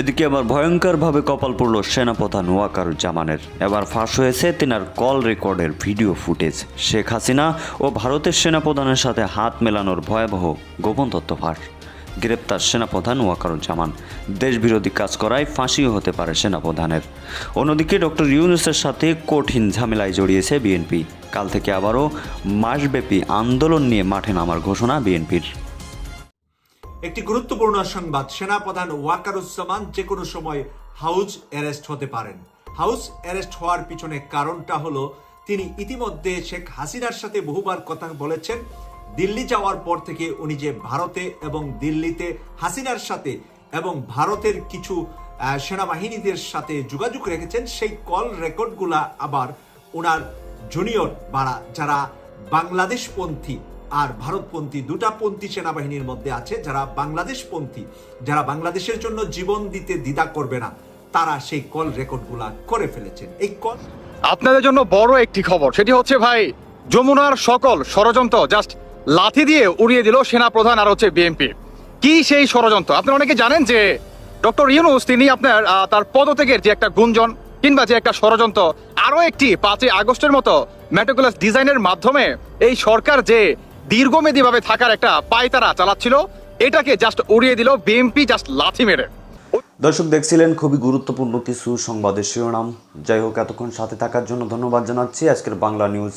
এদিকে আবার ভয়ঙ্করভাবে কপাল পড়ল সেনাপ্রধান ওয়াকারুজ্জামানের। এবার ফাঁস হয়েছে তেনার কল রেকর্ডের ভিডিও ফুটেজ। শেখ হাসিনা ও ভারতের সেনাপ্রধানের সাথে হাত মেলানোর ভয়াবহ গোপন তথ্য ফাঁস গ্রেপ্তার সেনাপ্রধান ওয়াকারুজ্জামান। দেশবিরোধী কাজ করায় ফাঁসিও হতে পারে সেনাপ্রধানের। অন্যদিকে ডক্টর ইউনুসের সাথে কঠিন ঝামেলায় জড়িয়েছে বিএনপি। কাল থেকে আবারও মাসব্যাপী আন্দোলন নিয়ে মাঠে নামার ঘোষণা বিএনপির। একটি গুরুত্বপূর্ণ সংবাদ, সেনাপ্রধান ওয়াকারুজ্জামান যে কোনো সময় হাউস অ্যারেস্ট হতে পারেন। হাউস অ্যারেস্ট হওয়ার পিছনে কারণটা হলো, তিনি ইতিমধ্যে শেখ হাসিনার সাথে বহুবার কথা বলেছেন, দিল্লি যাওয়ার পর থেকে উনি যে ভারতে এবং দিল্লিতে হাসিনার সাথে এবং ভারতের কিছু সেনাবাহিনীদের সাথে যোগাযোগ রেখেছেন, সেই কল রেকর্ডগুলা আবার ওনার জুনিয়র বাড়া, যারা বাংলাদেশপন্থী আর ভারতপন্থী দুটা পন্থী সেনাবাহিনীর মধ্যে আছে যারা বাংলাদেশপন্থী। যারা বাংলাদেশের জন্য জীবন দিতে দ্বিধা করবে না, তারা সেই কল রেকর্ডগুলা করে ফেলেছেন। এই কল আপনাদের জন্য বড় একটি খবর, সেটি হচ্ছে ভাই, যমুনার সকল ষড়যন্ত্র জাস্ট লাথি দিয়ে উড়িয়ে দিল সেনা প্রধান আর হচ্ছে বিএনপি। কি সেই ষড়যন্ত্র? আপনারা অনেকে জানেন যে ডক্টর ইউনুস, তিনি আপনার তার পদত্যাগের যে একটা গুঞ্জন কিংবা যে একটা ষড়যন্ত্র আরও একটি পাঁচই আগস্টের মতো মেটোকুলাস ডিজাইনের মাধ্যমে এই সরকার যে দীর্ঘমেয়াদীভাবে থাকার একটা পায়তারা চালাচ্ছিল। এটাকে জাস্ট উড়িয়ে দিল বিএমপি জাস্ট লাথি মেরে। দর্শক, দেখছিলেন খুবই গুরুত্বপূর্ণ কিছু সংবাদের শিরোনাম। যাই হোক, এতক্ষণ সাথে থাকার জন্য ধন্যবাদ জানাচ্ছি আজকের বাংলা নিউজ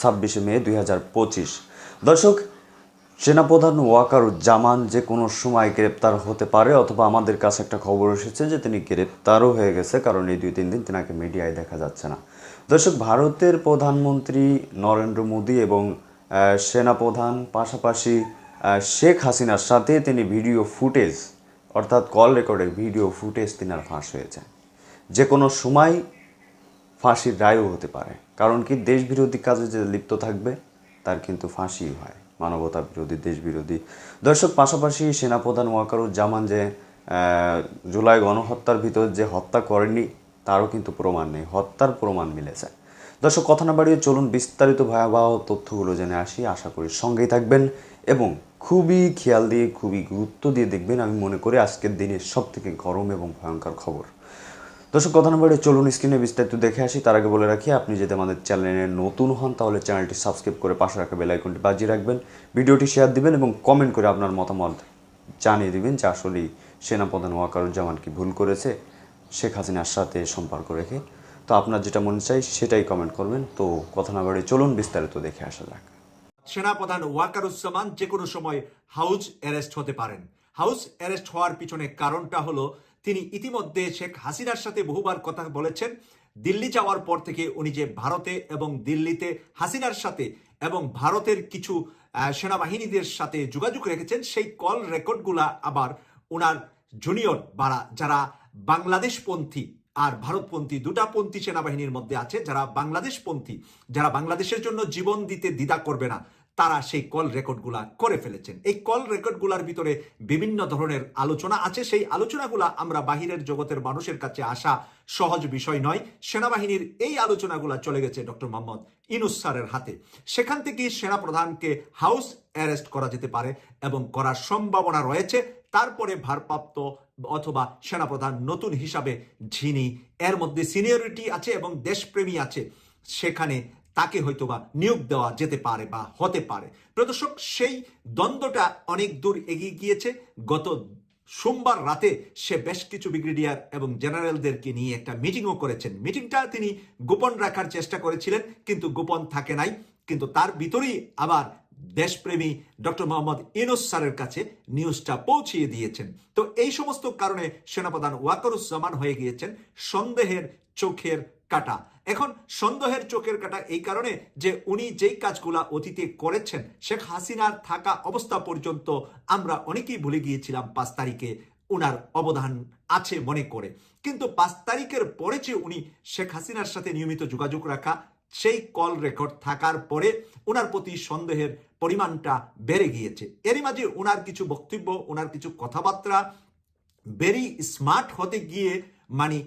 ছাব্বিশে মে দুই হাজার পঁচিশ। দর্শক, সেনাপ্রধান ওয়াকারুজ্জামান যে কোনো সময় গ্রেপ্তার হতে পারে, অথবা আমাদের কাছে একটা খবর এসেছে যে তিনি গ্রেপ্তারও হয়ে গেছে, কারণ এই দুই তিন দিন তিনাকে মিডিয়ায় দেখা যাচ্ছে না। দর্শক, ভারতের প্রধানমন্ত্রী নরেন্দ্র মোদী এবং সেনাপ্রধান, পাশাপাশি শেখ হাসিনার সাথে তিনি ভিডিও ফুটেজ, অর্থাৎ কল রেকর্ডের ভিডিও ফুটেজ তিনার ফাঁস হয়েছে। যে কোনো সময় ফাঁসির রায়ও হতে পারে, কারণ কি দেশ বিরোধী কাজে যে লিপ্ত থাকবে, তার কিন্তু ফাঁসি হয় মানবতা বিরোধী দেশ বিরোধী দর্শক, পাশাপাশি সেনাপ্রধান ওয়াকারুজ্জামান যে জুলাই গণহত্যার ভিতর যে হত্যা করেনি তারও কিন্তু প্রমাণ নেই, হত্যার প্রমাণ মিলেছে। দর্শক, কথা না বাড়িয়ে চলুন বিস্তারিত ভয়াবহ তথ্যগুলো জেনে আসি। আশা করি সঙ্গেই থাকবেন এবং খুবই খেয়াল দিয়ে, খুবই গুরুত্ব দিয়ে দেখবেন আমি মনে করি আজকের দিনের সব থেকে গরম এবং ভয়ঙ্কর খবর। দর্শক, কথা না বলে চলুন স্ক্রিনে বিস্তারিত দেখে আসি। তার আগে বলে রাখি, আপনি যদি আমাদের চ্যানেলে নতুন হন, তাহলে চ্যানেলটি সাবস্ক্রাইব করে পাশে রাখা বেল আইকনটি বাজিয়ে রাখবেন, ভিডিওটি শেয়ার দিবেন এবং কমেন্ট করে আপনার মতামত জানিয়ে দিবেন যে আসলেই সেনাপ্রধান ওয়াকারুজ্জামান কি ভুল করেছে, শেখ হাসিনার সাথে সম্পর্ক রেখে। তো আপনার যেটা মনে চাই সেটাই কমেন্ট করবেন। তো কথা না বাড়িয়ে চলুন, বিস্তারিত দেখে আসা যাক। সেনাপ্রধান ওয়াকারুজ্জামান যে কোনো সময় হাউস অ্যারেস্ট হতে পারেন। হাউস অ্যারেস্ট হওয়ার পিছনে কারণটা হলো, তিনি ইতিমধ্যে শেখ হাসিনার সাথে বহুবার কথা বলেছেন। দিল্লি যাওয়ার পর থেকে উনি যে ভারতে এবং দিল্লিতে হাসিনার সাথে এবং ভারতের কিছু সেনাবাহিনীদের সাথে যোগাযোগ রেখেছেন, সেই কল রেকর্ডগুলা আবার ওনার জুনিয়র বাড়া যারা বাংলাদেশপন্থী আর ভারতপন্থী দুটা পন্থী সেনাবাহিনীর মধ্যে আছে, যারা বাংলাদেশপন্থী যারা বাংলাদেশের জন্য জীবন দিতে দ্বিধা করবে না, তারা সেই কল রেকর্ডগুলা করে ফেলেছেন। এই কল রেকর্ডগুলার ভিতরে বিভিন্ন ধরনের আলোচনা আছে। সেই আলোচনাগুলা আমরা বাহিরের জগতের মানুষের কাছে আসা সহজ বিষয় নয়। সেনাবাহিনীর এই আলোচনাগুলা চলে গেছে ডক্টর মোহাম্মদ ইনুস স্যারের হাতে। সেখান থেকে সেনাপ্রধানকে হাউস অ্যারেস্ট করা যেতে পারে এবং করার সম্ভাবনা রয়েছে। তারপরে ভারপ্রাপ্ত অথবা সেনাপ্রধান নতুন হিসাবে যিনি এর মধ্যে সিনিয়রিটি আছে এবং দেশপ্রেমী আছে। সেখানে তাকে হয়তোবা নিয়োগ দেওয়া যেতে পারে বা হতে পারে। প্রদর্শক সেই দ্বন্দ্বটা অনেক দূর এগিয়ে গিয়েছে। গত সোমবার রাতে সে বেশ কিছু ব্রিগেডিয়ার এবং জেনারেলদেরকে নিয়ে একটা মিটিংও করেছেন। মিটিংটা তিনি গোপন রাখার চেষ্টা করেছিলেন, কিন্তু গোপন থাকে নাই। কিন্তু তার ভিতরেই আবার দেশপ্রেমী ডক্টর মোহাম্মদ ইনুস স্যারের কাছে নিউজটা পৌঁছিয়ে দিয়েছেন। তো এই সমস্ত কারণে সেনাপ্রধান ওয়াকারুজ্জামান হয়ে গিয়েছেন সন্দেহের চোখের কাটা। এখন সন্দেহের চোখের কাটা এই কারণে যে উনি যেই কাজগুলা অতীতে করেছেন, শেখ হাসিনার থাকা অবস্থা পর্যন্ত আমরা অনেকেই ভুলে গিয়েছিলাম পাঁচ তারিখে উনার অবদান আছে মনে করে। কিন্তু পাঁচ তারিখের পরে যে উনি শেখ হাসিনার সাথে নিয়মিত যোগাযোগ রাখা সেই কল রেকর্ড থাকার পরে ওনার প্রতি সন্দেহের পরিমাণটা বেড়ে গিয়েছে। এরই মাঝে ওনার কিছু বক্তব্য ওনার কিছু কথাবার্তা ভেরি স্মার্ট হতে গিয়ে মানে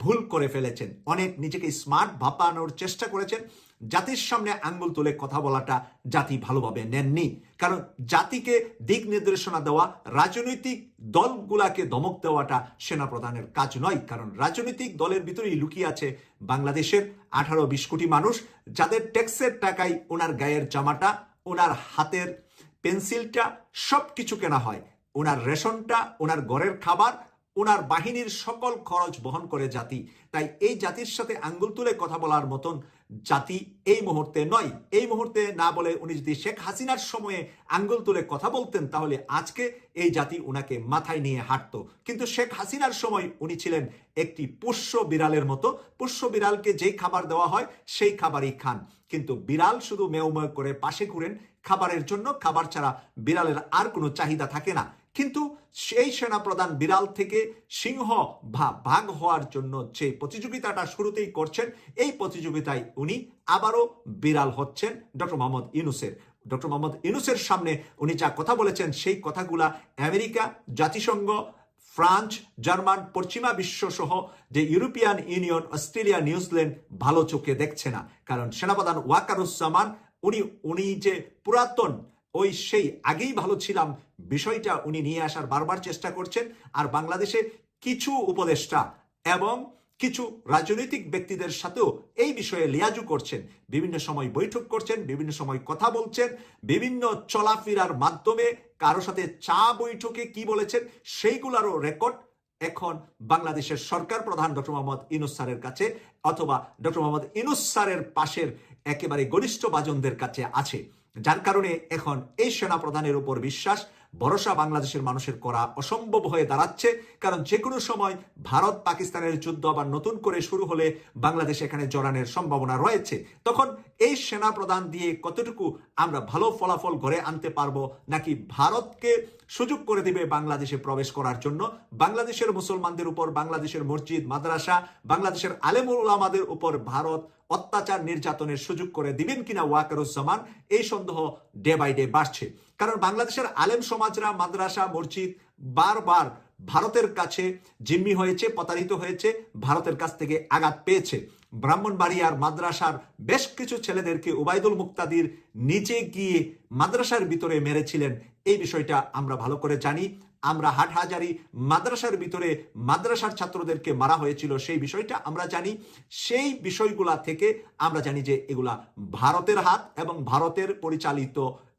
ভুল করে ফেলেছেন। অনেক নিজেকে স্মার্ট ভাপানোর চেষ্টা করেছেন। জাতির সামনে আঙ্গুল তুলে কথা বলাটা জাতি ভালোভাবে নেননি। কারণ জাতিকে দিক নির্দেশনা দেওয়া, রাজনৈতিক দলগুলাকে দমক দেওয়াটা সেনাপ্রধানের কাজ নয়। কারণ রাজনৈতিক দলের ভিতরেই লুকিয়ে আছে বাংলাদেশের আঠারো বিশ কোটি মানুষ। যাদের ট্যাক্সের টাকায় ওনার গায়ের জামাটা, ওনার হাতের পেন্সিলটা সব কিছু কেনা হয়। ওনার রেশনটা, ওনার ঘরের খাবার, ওনার বাহিনীর সকল খরচ বহন করে জাতি। তাই এই জাতির সাথে আঙ্গুল তুলে কথা বলার মতন জাতি এই মুহূর্তে নয়। এই মুহূর্তে না বলে উনি যদি শেখ হাসিনার সময়ে আঙ্গুল তুলে কথা বলতেন, তাহলে আজকে এই জাতি উনাকে মাথায় নিয়ে হাঁটতো। কিন্তু শেখ হাসিনার সময় উনি ছিলেন একটি পোষ্য বিড়ালের মতো। পোষ্য বিড়ালকে যেই খাবার দেওয়া হয়, সেই খাবারই খান। কিন্তু বিড়াল শুধু মেয় মেয় করে পাশে ঘুরেন। খাবারের জন্য খাবার ছাড়া বিড়ালের আর কোনো চাহিদা থাকে না। কিন্তু সেই সেনাপ্রধান বিড়াল থেকে সিংহ বা ভাগ হওয়ার জন্য যে প্রতিযোগিতাটা শুরুতেই করছেন, এই প্রতিযোগিতায় উনি আবারও বিড়াল হচ্ছেন ডক্টর মোহাম্মদ ইউনুসের। ডক্টর মোহাম্মদ ইউনুসের সামনে উনি যা কথা বলেছেন, সেই কথাগুলা আমেরিকা, জাতিসংঘ, ফ্রান্স, জার্মান, পশ্চিমা বিশ্ব সহ যে ইউরোপিয়ান ইউনিয়ন, অস্ট্রেলিয়া, নিউজিল্যান্ড ভালো চোখে দেখছে না। কারণ সেনাপ্রধান ওয়াকারুজ্জামান, উনি উনি যে পুরাতন ওই সেই আগেই ভালো ছিলাম। বিষয়টা উনি নিয়ে আসার বারবার চেষ্টা করছেন আর বাংলাদেশে কিছু উপদেষ্টা এবং কিছু রাজনৈতিক ব্যক্তিদের সাথেও এই বিষয়ে লিয়াজু করছেন। বিভিন্ন সময় বৈঠক করছেন, বিভিন্ন সময় কথা বলছেন, বিভিন্ন চলাফেরার মাধ্যমে কারও সাথে চা বৈঠকে কি বলেছেন সেইগুলারও রেকর্ড এখন বাংলাদেশের সরকার প্রধান ডক্টর মোহাম্মদ ইনুস স্যারের কাছে অথবা ডক্টর মোহাম্মদ ইনুস স্যারের পাশের একেবারে ঘনিষ্ঠ বাজনদের কাছে আছে। যার কারণে এখন এই সেনা প্রধানের উপর বিশ্বাস, ভরসা বাংলাদেশের মানুষের করা অসম্ভব হয়ে দাঁড়াচ্ছে। কারণ যে কোনো সময় ভারত পাকিস্তানের যুদ্ধ আবার নতুন করে শুরু হলে বাংলাদেশ এখানে জড়ানোর সম্ভাবনা রয়েছে। তখন এই সেনা প্রধান দিয়ে কতটুকু আমরা ভালো ফলাফল ঘরে আনতে পারব নাকি ভারতকে সুযোগ করে দিবে বাংলাদেশে প্রবেশ করার জন্য? বাংলাদেশের মুসলমানদের উপর, বাংলাদেশের মসজিদ, মাদ্রাসা, বাংলাদেশের আলেমুল উপর ভারত অত্যাচার নির্যাতনের সুযোগ করে দিবেন কিনা ওয়াকারুজ্জামান, এই সন্দেহ ডে বাই ডে বাড়ছে। কারণ বাংলাদেশের আলেম সমাজরা মাদ্রাসা, মসজিদ বারবার ভারতের কাছে জিম্মি হয়েছে, প্রতারিত হয়েছে, ভারতের কাছ থেকে আঘাত পেয়েছে। ব্রাহ্মণবাড়িয়ার মাদ্রাসার বেশ কিছু ছেলেদেরকে উবাইদুল মুক্তাদির নিচে গিয়ে মাদ্রাসার ভিতরে মেরেছিলেন, এই বিষয়টা আমরা ভালো করে জানি। আমরা হাটহাজারি মাদ্রাসার ভিতরে মাদ্রাসার ছাত্রদেরকে মারা হয়েছিল সেই বিষয়টা আমরা জানি। সেই বিষয়গুলা থেকে আমরা জানি যে এগুলা ভারতের হাত এবং ভারতের পরিচালিত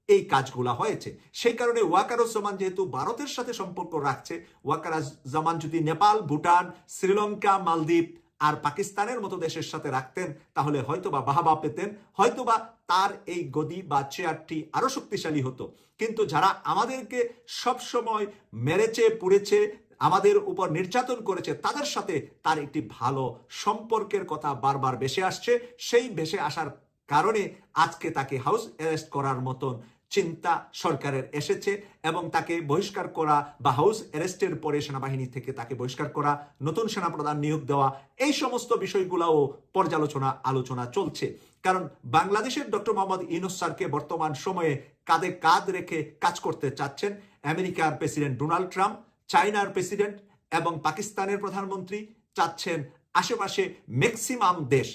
এই কাজগুলা হয়েছে। সেই কারণে ওয়াকারুজ্জামান যেহেতু ভারতের সাথে সম্পর্ক রাখছে, ওয়াকারুজ্জামান যদি নেপাল, ভুটান, শ্রীলঙ্কা, মালদ্বীপ আর পাকিস্তানের মতো দেশের সাথে রাখতেন, তাহলে হয়তোবা বাহাবা পেতেন, হয়তোবা তার এই গদি বা চেয়ারটি আরও শক্তিশালী হতো। কিন্তু যারা আমাদেরকে সব সময় মেরেছে, পুড়েছে, আমাদের উপর নির্যাতন করেছে, তাদের সাথে তার একটি ভালো সম্পর্কের কথা বারবার ভেসে আসছে। সেই ভেসে আসার কারণে আজকে তাকে হাউস অ্যারেস্ট করার মতন চিন্তা সরকারের এসেছে এবং তাকে বহিষ্কার করা বা হাউস অ্যারেস্টের পরে সেনাবাহিনী থেকে তাকে বহিষ্কার করা, নতুন সেনাপ্রধান নিয়োগ দেওয়া, এই সমস্ত বিষয়গুলোও পর্যালোচনা, আলোচনা চলছে। কারণ বাংলাদেশের ডক্টর মোহাম্মদ ইনুস স্যারকে বর্তমান সময়ে কাঁধে কাঁধ রেখে কাজ করতে চাচ্ছেন আমেরিকার প্রেসিডেন্ট ডোনাল্ড ট্রাম্প, চায়নার প্রেসিডেন্ট এবং পাকিস্তানের প্রধানমন্ত্রী চাচ্ছেন আশেপাশে ম্যাক্সিমাম দেশ,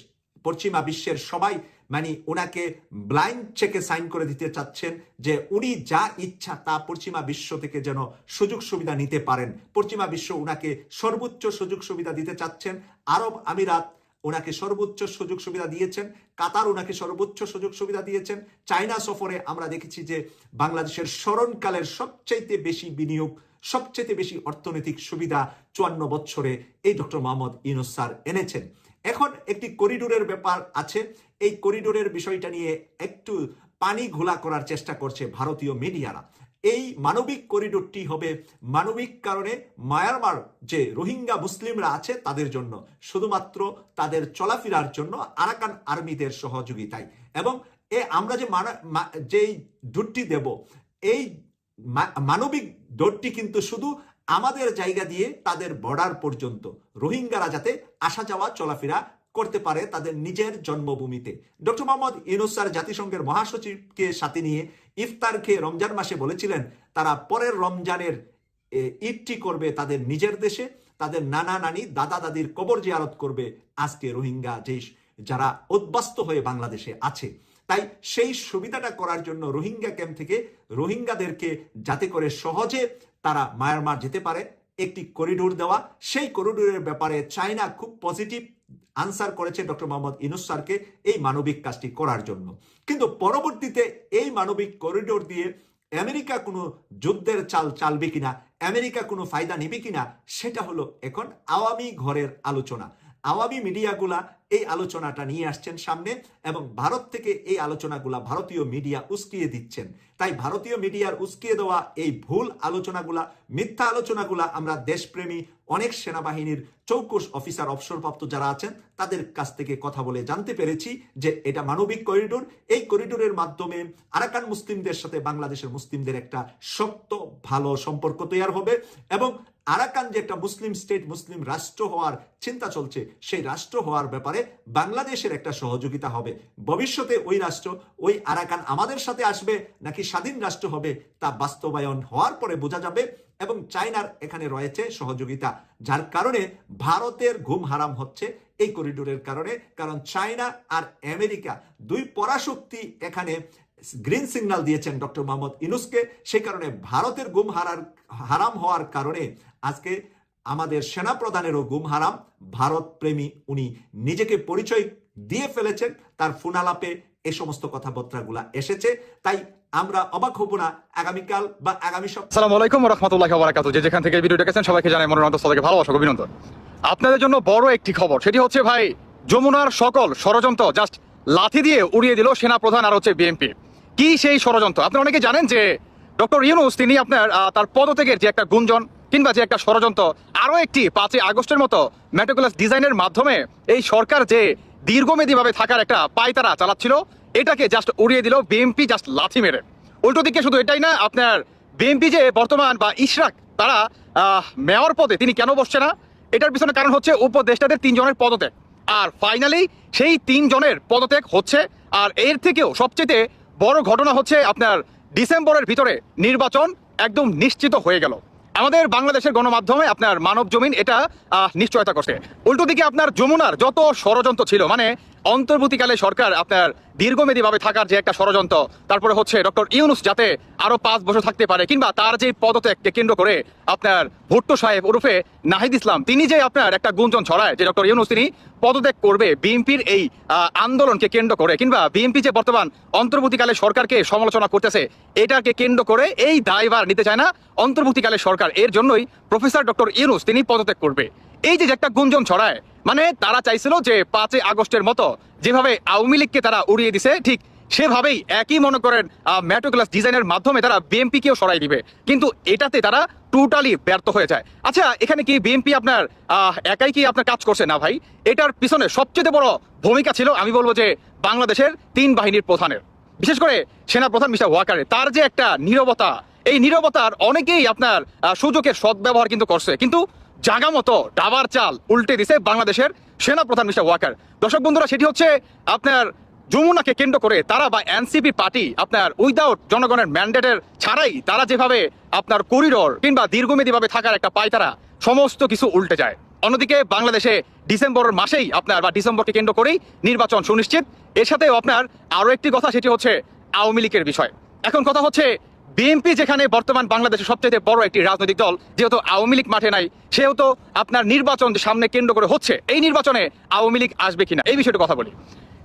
পশ্চিমা বিশ্বের সবাই মানে ওনাকে ব্লাইন্ড চেকে সাইন করে দিতে চাচ্ছেন যে উনি যা ইচ্ছা তা পশ্চিমা বিশ্ব থেকে যেন সুযোগ সুবিধা নিতে পারেন। পশ্চিমা বিশ্ব ওনাকে সর্বোচ্চ সুযোগ সুবিধা দিতে চাচ্ছেন। আরব আমিরাত ওনাকে সর্বোচ্চ সুযোগ সুবিধা দিয়েছেন। কাতার ওনাকে সর্বোচ্চ সুযোগ সুবিধা দিয়েছেন। চায়না সফরে আমরা দেখেছি যে বাংলাদেশের স্মরণকালের সবচাইতে বেশি বিনিয়োগ সবচেয়ে বেশি অর্থনৈতিক সুবিধা চুয়ান্ন বছরে এই ডক্টর মোহাম্মদ ইউনুস স্যার এনেছেন। এখন একটি করিডোরের ব্যাপার আছে। এই করিডোরের বিষয়টা নিয়ে একটু পানি ঘোলা করার চেষ্টা করছে ভারতীয় মিডিয়ারা। এই মানবিক করিডোরটি হবে মানবিক কারণে মায়ানমার যে রোহিঙ্গা মুসলিমরা আছে তাদের জন্য, শুধুমাত্র তাদের চলাফেরার জন্য আরাকান আর্মিদের সহযোগিতায়। এবং এ আমরা যে যেই ডুটটি দেব, এই মানবিক ডোরটি কিন্তু শুধু আমাদের জায়গা দিয়ে তাদের বর্ডার পর্যন্ত, রোহিঙ্গারা যাতে আসা যাওয়া, চলাফেরা করতে পারে তাদের নিজের জন্মভূমিতে। ডক্টর মোহাম্মদ ইউনুসার জাতিসংঘের মহাসচিবকে সাথে নিয়ে ইফতার খেয়ে রমজান মাসে বলেছিলেন, তারা পরের রমজানের ঈদটি করবে তাদের নিজের দেশে। তাদের নানা নানি, দাদা দাদির কবর জিয়ারত করবে আজকে রোহিঙ্গা যে যারা উদ্বাস্ত হয়ে বাংলাদেশে আছে। তাই সেই সুবিধাটা করার জন্য রোহিঙ্গা ক্যাম্প থেকে রোহিঙ্গাদেরকে যাতে করে সহজে তারা মায়ানমার যেতে পারে। একটি করিডোর দেওয়া। সেই করিডোরের ব্যাপারে চায়না খুব পজিটিভ আনসার করেছে ডক্টর মোহাম্মদ ইনুস স্যারকে এই মানবিক কাজটি করার জন্য। কিন্তু পরবর্তীতে এই মানবিক করিডোর দিয়ে আমেরিকা কোনো যুদ্ধের চাল চালবে কিনা, আমেরিকা কোনো ফায়দা নেবে কিনা, সেটা হলো এখন আওয়ামী ঘরের আলোচনা। আওয়ামী মিডিয়াগুলা এই আলোচনাটা নিয়ে আসছেন সামনে এবং ভারত থেকে এই আলোচনাগুলা ভারতীয় মিডিয়া উস্কিয়ে দিচ্ছেন। তাই ভারতীয় মিডিয়ার উস্কিয়ে দেওয়া এই ভুল আলোচনাগুলা, মিথ্যা আলোচনাগুলা আমরা দেশপ্রেমী অনেক সেনাবাহিনীর চৌকুশ অফিসার, অবসরপ্রাপ্ত যারা আছেন, তাদের কাছ থেকে কথা বলে জানতে পেরেছি যে এটা মানবিক করিডোর। এই করিডোরের মাধ্যমে আরাকান মুসলিমদের সাথে বাংলাদেশের মুসলিমদের একটা শক্ত, ভালো সম্পর্ক তৈরি হবে এবং আরাকান যে একটা মুসলিম স্টেট, মুসলিম রাষ্ট্র হওয়ার চিন্তা চলছে, সেই রাষ্ট্র হওয়ার ব্যাপারে বাংলাদেশের একটা সহযোগিতা হবে। ভবিষ্যতে ওই রাষ্ট্র, ওই আরাকান আমাদের সাথে আসবে নাকি স্বাধীন রাষ্ট্র হবে তা বাস্তবায়ন হওয়ার পরে বোঝা যাবে এবং চায়নার এখানে রয়েছে সহযোগিতা, যার কারণে ভারতের ঘুম হারাম হচ্ছে এই করিডোরের কারণে। কারণ চায়না আর আমেরিকা দুই পরাশক্তি এখানে গ্রিন সিগন্যাল দিয়েছেন ডক্টর মোহাম্মদ ইনুসকে সেই কারণে ভারতের গুম হারার, হারাম হওয়ার কারণে আজকে আমাদের সেনা প্রধানেরও গুম হারাম। ভারত প্রেমী উনি নিজেকে পরিচয় দিয়ে ফেলেছেন। তার ফুনালাপে এ সমস্ত কথাবার্তাগুলা এসেছে। তাই আমরা অবাক হব না আগামীকাল বা আগামী সপ্তাহে। আসসালামু আলাইকুম রহমতুল্লাহ বারাকাতু যে যেখান থেকে ভিডিও দেখেছেন, সবাইকে জানাই মনোরন্ত সবাইকে ভালোবাসা, অভিনন্দন। আপনাদের জন্য বড় একটি খবর, সেটি হচ্ছে ভাই, যমুনার সকল ষড়যন্ত্র জাস্ট লাথি দিয়ে উড়িয়ে দিল সেনা প্রধান আর হচ্ছে বিএনপি। কি সেই ষড়যন্ত্র? আপনারা অনেকে জানেন যে ডক্টর ইউনুস, তিনি আপনার তার পদত্যাগের যে একটা গুঞ্জন কিংবা যে একটা ষড়যন্ত্র আরও একটি পাঁচই আগস্টের মতো মেটোকুলাস ডিজাইনের মাধ্যমে এই সরকার যে দীর্ঘমেয়াদীভাবে থাকার একটা পায়তারা চালাচ্ছিল এটাকে জাস্ট উড়িয়ে দিল বিএনপি জাস্ট লাথি মেরে। উল্টো দিকে শুধু এটাই না, আপনার বিএনপি যে বর্তমান বা ইশরাক, তারা মেয়র পদে তিনি কেন বসছে না? এটার পিছনে কারণ হচ্ছে উপদেষ্টাদের তিনজনের পদত্যাগ। আর ফাইনালি সেই তিনজনের পদত্যাগ হচ্ছে, আর এর থেকেও সবচেয়ে বড় ঘটনা হচ্ছে আপনার ডিসেম্বরের ভিতরে নির্বাচন একদম নিশ্চিত হয়ে গেল। আমাদের বাংলাদেশের গণমাধ্যমে আপনার মানব জমিন এটা নিশ্চয়তা করছে। উল্টো দিকে আপনার যমুনার যত ষড়যন্ত্র ছিল মানে অন্তর্বর্তীকালে সরকার আপনার দীর্ঘমেয়াদীভাবে থাকার যে একটা ষড়যন্ত্র, তারপরে হচ্ছে ডক্টর ইউনুস যাতে আরও পাঁচ বছর থাকতে পারে, কিংবা তার যে পদত্যাগকে কেন্দ্র করে আপনার ভুট্টো সাহেব ওরফে নাহিদ ইসলাম, তিনি যে আপনার একটা গুঞ্জন ছড়ায় যে ডক্টর ইউনুস তিনি পদত্যাগ করবে বিএনপির এই আন্দোলনকে কেন্দ্র করে, কিংবা বিএনপি যে বর্তমান অন্তর্বর্তীকালে সরকারকে সমালোচনা করতেছে, এটাকে কেন্দ্র করে এই দায়ভার নিতে চায় না। অন্তর্বর্তীকালে সরকার, এর জন্যই প্রফেসর ডক্টর ইউনুস তিনি পদত্যাগ করবে। এই যে একটা গুঞ্জন ছড়ায় মানে তারা চাইছিল যে পাঁচই আগস্টের মতো যেভাবে আওয়ামী লীগকে তারা উড়িয়ে দিছে, ঠিক সেভাবেই একই মনে করেন ম্যাটোক্লাস ডিজাইনের মাধ্যমে তারা বিএনপিকেও সরাই দিবে। কিন্তু এটাতে তারা টোটালি ব্যর্থ হয়ে যায়। আচ্ছা এখানে কি বিএনপি আপনার একাই কি আপনার কাজ করছে? না ভাই, এটার পিছনে সবচেয়ে বড় ভূমিকা ছিল, আমি বলব যে বাংলাদেশের তিন বাহিনীর প্রধানের। বিশেষ করে সেনা প্রধান মিস্টার ওয়াকারের। তার যে একটা নীরবতা, এই নীরবতার অনেকেই আপনার সুযোগের সদ্ব্যবহার কিন্তু করছে। কিন্তু জাগা মতো ডাবার চাল উল্টে দিছে বাংলাদেশের সেনা প্রধান মিস্টার ওয়াকার। দর্শক বন্ধুরা, সেটি হচ্ছে আপনার যমুনাকে কেন্দ্র করে তারা বা এনসিপি পার্টি আপনার উইদাউট জনগণের ম্যান্ডেটের ছাড়াই তারা যেভাবে আপনার করিডোর কিংবা দীর্ঘমেয়াদীভাবে থাকার একটা পায়তারা সমস্ত কিছু উল্টে যায়। অন্যদিকে বাংলাদেশে ডিসেম্বরের মাসেই আপনার বা ডিসেম্বরকে কেন্দ্র করেই নির্বাচন সুনিশ্চিত। এর সাথেও আপনার আরও একটি কথা, সেটি হচ্ছে আওয়ামী লীগের বিষয়। এখন কথা হচ্ছে বিএনপি যেখানে বর্তমান বাংলাদেশের সবচেয়ে বড় একটি রাজনৈতিক দল, যেহেতু আওয়ামী লীগ মাঠে নাই, সেহেতু আপনার নির্বাচন সামনে কেন্দ্র করে হচ্ছে। এই নির্বাচনে আওয়ামী লীগ আসবে কিনা, এই বিষয়টা কথা বলি।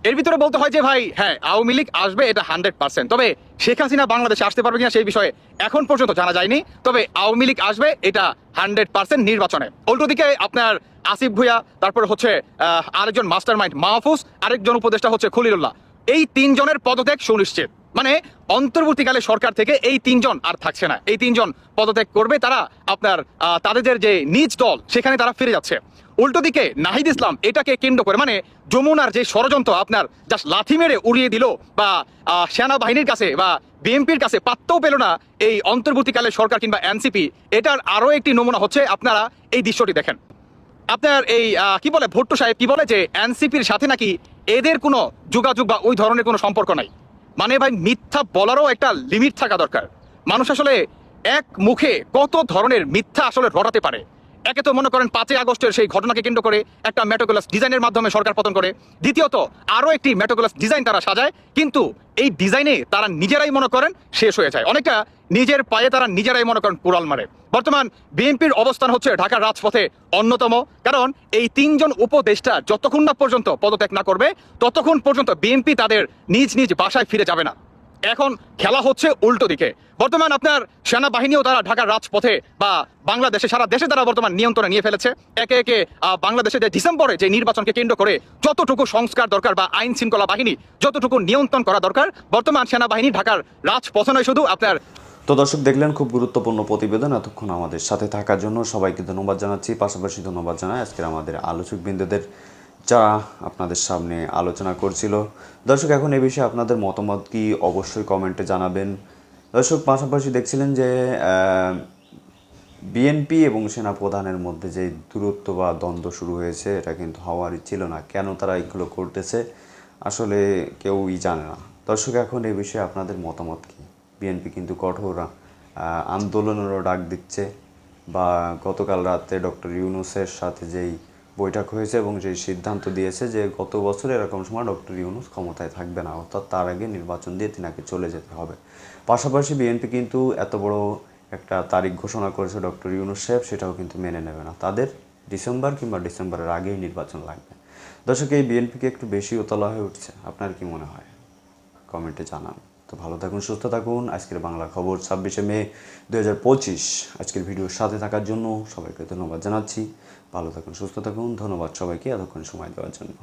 এর ভিতরে বলতে হয় যে ভাই হ্যাঁ আওয়ামী লীগ আসবে, এটা হান্ড্রেড পার্সেন্ট। তবে শেখ হাসিনা বাংলাদেশে আসতে পারবে কিনা সেই বিষয়ে এখন পর্যন্ত জানা যায়নি। তবে আওয়ামী লীগ আসবে, এটা হান্ড্রেড পার্সেন্ট নির্বাচনে। উল্টো দিকে আপনার আসিফ ভুইয়া, তারপর হচ্ছে আরেকজন মাস্টার মাইন্ড মাহফুজ, আরেকজন উপদেষ্টা হচ্ছে খলিলুল্লাহ। এই তিনজনের পদত্যাগ সুনিশ্চিত। মানে অন্তর্বর্তীকালে সরকার থেকে এই তিনজন আর থাকছে না। এই তিনজন পদত্যাগ করবে, তারা আপনার তাদের যে নিজ দল, সেখানে তারা ফিরে যাচ্ছে। উল্টো দিকে নাহিদ ইসলাম এটাকে কেন্দ্র করে মানে যমুনার যে ষড়যন্ত্র, আপনার জাস্ট লাথি মেরে উড়িয়ে দিল বা সেনাবাহিনীর কাছে বা বিএনপির কাছে পাত্তাও পেল না এই অন্তর্বর্তীকালে সরকার কিংবা এনসিপি। এটার আরও একটি নমুনা হচ্ছে, আপনারা এই দৃশ্যটি দেখেন। আপনার এই কি বলে, ভুট্টো সাহেব কি বলে যে এনসিপির সাথে নাকি এদের কোনো যোগাযোগ বা ওই ধরনের কোনো সম্পর্ক নাই। মানে ভাই, মিথ্যা বলারও একটা লিমিট থাকা দরকার। মানুষ আসলে এক মুখে কত ধরনের মিথ্যা আসলে রটাতে পারে? একে তো মনে করেন পাঁচই আগস্টের সেই ঘটনাকে কেন্দ্র করে একটা মেটোকুলাস ডিজাইনের মাধ্যমে সরকার পতন করে। দ্বিতীয়ত, আরও একটি মেটোকুলাস ডিজাইন তারা সাজায়, কিন্তু এই ডিজাইনে তারা নিজেরাই মনে করেন শেষ হয়ে যায়। অনেকটা নিজের পায়ে তারা নিজেরাই মনে করেন কুড়াল মারে। বর্তমান বিএনপির অবস্থান হচ্ছে ঢাকার রাজপথে অন্যতম, কারণ এই তিনজন উপদেষ্টা যতক্ষণ না পর্যন্ত পদত্যাগ না করবে, ততক্ষণ পর্যন্ত বিএনপি তাদের নিজ নিজ বাসায় ফিরে যাবে না। এখন খেলা হচ্ছে উল্টো দিকে। বর্তমান আপনার সেনাবাহিনীও তারা ঢাকার রাজপথে বা বাংলাদেশে, সারা দেশে তারা বর্তমান নিয়ন্ত্রণে নিয়ে ফেলেছে। একে একে বাংলাদেশে যে ডিসেম্বরে যে নির্বাচনকে কেন্দ্র করে যতটুকু সংস্কার দরকার বা আইন শৃঙ্খলা বাহিনী যতটুকু নিয়ন্ত্রণ করা দরকার, বর্তমান সেনাবাহিনী ঢাকার রাজপথে নয়, শুধু আপনার তো দর্শক, দেখলেন খুব গুরুত্বপূর্ণ প্রতিবেদন। এতক্ষণ আমাদের সাথে থাকার জন্য সবাইকে ধন্যবাদ জানাচ্ছি। পাশাপাশি ধন্যবাদ জানাই আজকের আমাদের আলোচক বিন্দুদের যারা আপনাদের সামনে আলোচনা করছিল, দর্শক, এখন এ বিষয়ে আপনাদের মতামত কি অবশ্যই কমেন্টে জানাবেন। দর্শক, পাশাপাশি দেখছিলেন যে বিএনপি এবং সেনা প্রধানের মধ্যে যে দূরত্ব বা দ্বন্দ্ব শুরু হয়েছে, এটা কিন্তু হওয়ারই ছিল না। কেন তারা এগুলো করতেছে, আসলে কেউই জানে না। দর্শক, এখন এ বিষয়ে আপনাদের মতামত কি? বিএনপি কিন্তু কঠোর আন্দোলনেরও ডাক দিচ্ছে, বা গতকাল রাতে ডক্টর ইউনুসের সাথে যেই বৈঠক হয়েছে এবং যেই সিদ্ধান্ত দিয়েছে যে গত বছর এরকম সময় ডক্টর ইউনুস ক্ষমতায় থাকবে না অর্থাৎ তার আগে নির্বাচন দিয়ে তিনাকে চলে যেতে হবে। পাশাপাশি বিএনপি কিন্তু এত বড় একটা তারিখ ঘোষণা করেছে ডক্টর ইউনুস সাহেব, সেটাও কিন্তু মেনে নেবে না। তাদের ডিসেম্বর কিংবা ডিসেম্বরের আগেই নির্বাচন লাগবে। দর্শক, এই বিএনপিকে একটু বেশি উতলা হয়ে উঠছে। আপনার কি মনে হয়? কমেন্টে জানান। তো ভালো থাকুন, সুস্থ থাকুন। আজকের বাংলা খবর ছাব্বিশে মে দু হাজার পঁচিশ। আজকের ভিডিওর সাথে থাকার জন্য সবাইকে ধন্যবাদ জানাচ্ছি। ভালো থাকুন সুস্থ থাকুন ধন্যবাদ সবাইকে এতক্ষণ সময় দেওয়ার জন্য।